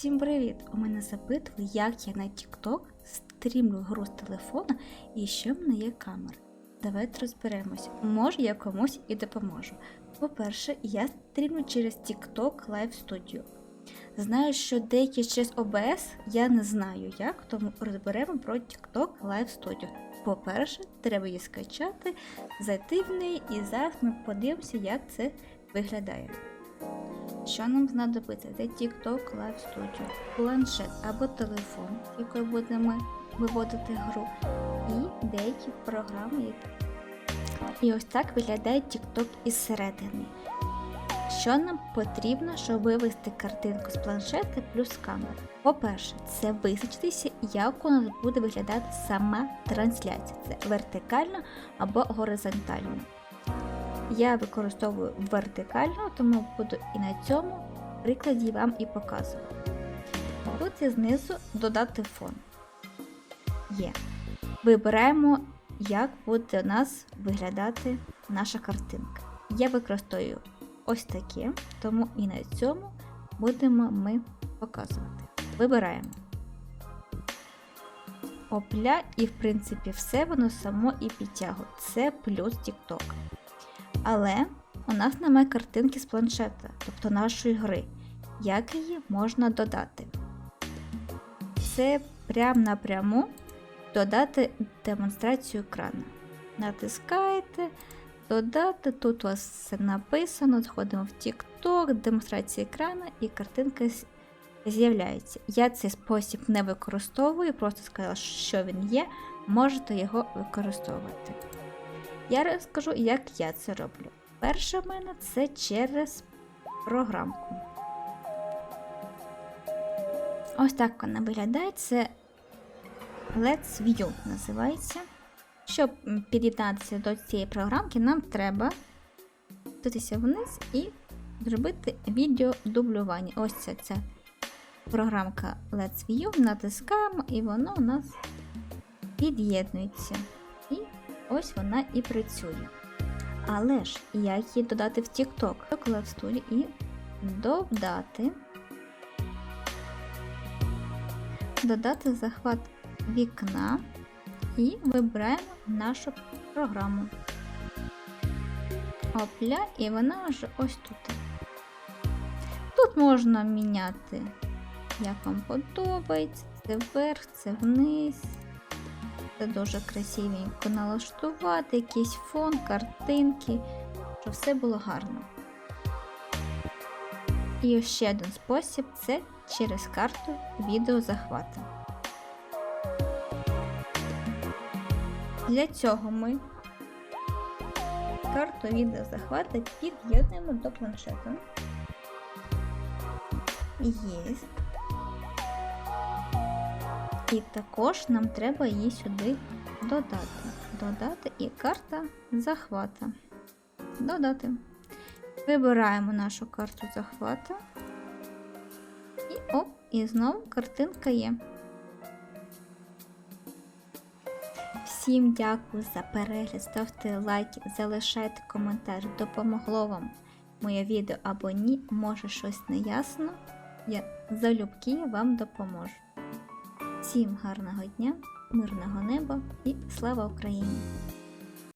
Всім привіт! У мене запитували, як я на TikTok стрімлю гру з телефона і що в мене є камера. Давайте розберемось. Може я комусь і допоможу. По-перше, я стрімлю через TikTok Live Studio. Знаю, що деякі через OBS я не знаю як, тому розберемо про TikTok Live Studio. По-перше, треба її скачати, зайти в неї і зараз ми подивимося, як це виглядає. Що нам знадобиться? Це TikTok Live Studio, планшет або телефон, з якою будемо виводити гру, і деякі програми. І ось так виглядає TikTok із середини. Що нам потрібно, щоб вивести картинку з планшета плюс камеру? По-перше, це визначитися, як у нас буде виглядати сама трансляція. Це вертикально або горизонтально. Я використовую вертикально, тому буду і на цьому прикладі вам і показувати. Тут і знизу додати фон. Є. Вибираємо, як буде у нас виглядати наша картинка. Я використовую ось таке, тому і на цьому будемо ми показувати. Вибираємо. Опля, і в принципі все воно само і підтягує. Це плюс TikTok. Але у нас немає картинки з планшета, тобто нашої гри. Як її можна додати? Це прямо напряму додати демонстрацію екрану. Натискаєте, додати, тут у вас все написано, заходимо в TikTok, демонстрація екрану і картинка з'являється. Я цей спосіб не використовую, просто сказала, що він є, можете його використовувати. Я розкажу, як я це роблю. Перше в мене це через програмку. Ось так вона виглядає. Це Let's View називається. Щоб під'єднатися до цієї програмки, нам треба спуститися вниз і зробити відеодублювання. Ось це, це програмка Let's View. Натискаємо, і воно у нас під'єднується. Ось вона і працює. Але ж як її додати в TikTok? Studio і додати. Додати захват вікна і вибираємо нашу програму. Опля, і вона вже ось тут. Тут можна міняти, як вам подобається, це вверх, це вниз. Це дуже красивенько налаштувати, якийсь фон, картинки, щоб все було гарно. І ще один спосіб це через карту відеозахвату. Для цього ми карту відеозахвату під'єднуємо до планшету. Є. І також нам треба її сюди додати. Додати і карта захвата. Додати. Вибираємо нашу карту захвату. І оп, і знову картинка є. Всім дякую за перегляд. Ставте лайки, залишайте коментар. Допомогло вам моє відео або ні. Може щось не ясно. Я залюбки вам допоможу. Всім гарного дня, мирного неба і слава Україні!